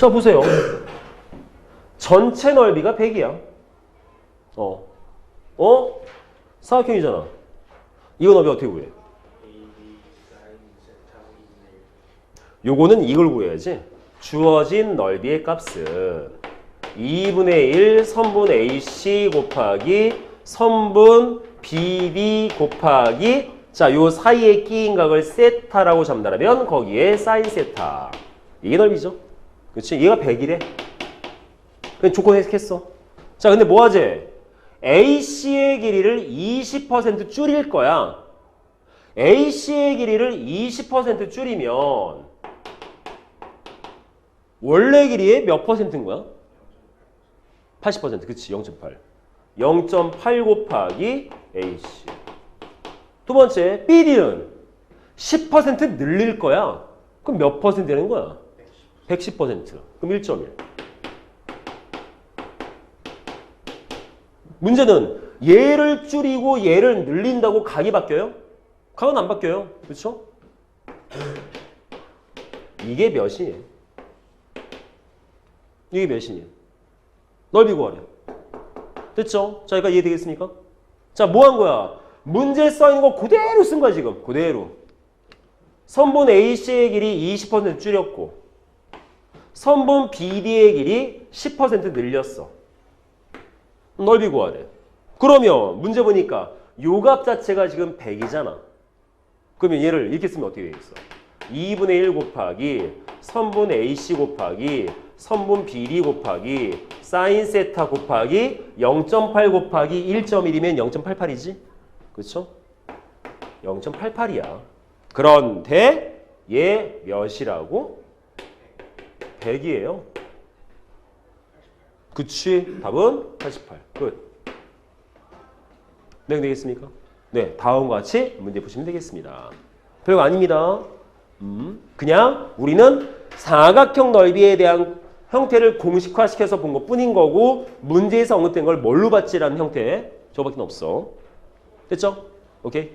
자, 보세요. 전체 넓이가 100이야. 어. 어? 사각형이잖아. 이거 넓이 어떻게 구해? 요거는 이걸 구해야지. 주어진 넓이의 값은 2분의 1 선분 AC 곱하기 선분 BD 곱하기 자, 요 사이에 끼인 각을 세타라고 잡는다면 거기에 사인 세타. 이게 넓이죠. 그렇지? 얘가 100이래. 그냥 조건 해석했어. 자, 근데 뭐 하지? AC의 길이를 20% 줄일 거야. AC의 길이를 20% 줄이면 원래 길이의 몇 퍼센트인 거야? 80% 그치 0.8 0.8 곱하기 AC 두 번째 BD는 10% 늘릴 거야 그럼 몇 퍼센트 되는 거야? 110% 그럼 1.1 문제는 얘를 줄이고 얘를 늘린다고 각이 바뀌어요? 각은 안 바뀌어요 그렇죠? 이게 몇이에요? 이게 몇이냐? 넓이 구하래. 됐죠? 자, 그러니까 이해되겠습니까? 자, 뭐 한 거야? 문제 써 있는 거 그대로 쓴 거야, 지금. 그대로. 선분 AC의 길이 20% 줄였고, 선분 BD의 길이 10% 늘렸어. 넓이 구하래. 그러면 문제 보니까 요값 자체가 지금 100이잖아. 그러면 얘를 이렇게 쓰면 어떻게 되겠어? 2분의 1 곱하기 선분 AC 곱하기 선분 BD 곱하기 사인 세타 곱하기 0.8 곱하기 1.1이면 0.88이지? 그렇죠? 0.88이야. 그런데 얘 몇이라고? 100이에요. 그치? 답은 88. 끝. 네, 되겠습니까? 네, 다음과 같이 문제 푸시면 되겠습니다. 별거 아닙니다. 음, 그냥 우리는 사각형 넓이에 대한 형태를 공식화시켜서 본 것 뿐인 거고 문제에서 언급된 걸 뭘로 봤지라는 형태 저밖에 없어. 됐죠? 오케이?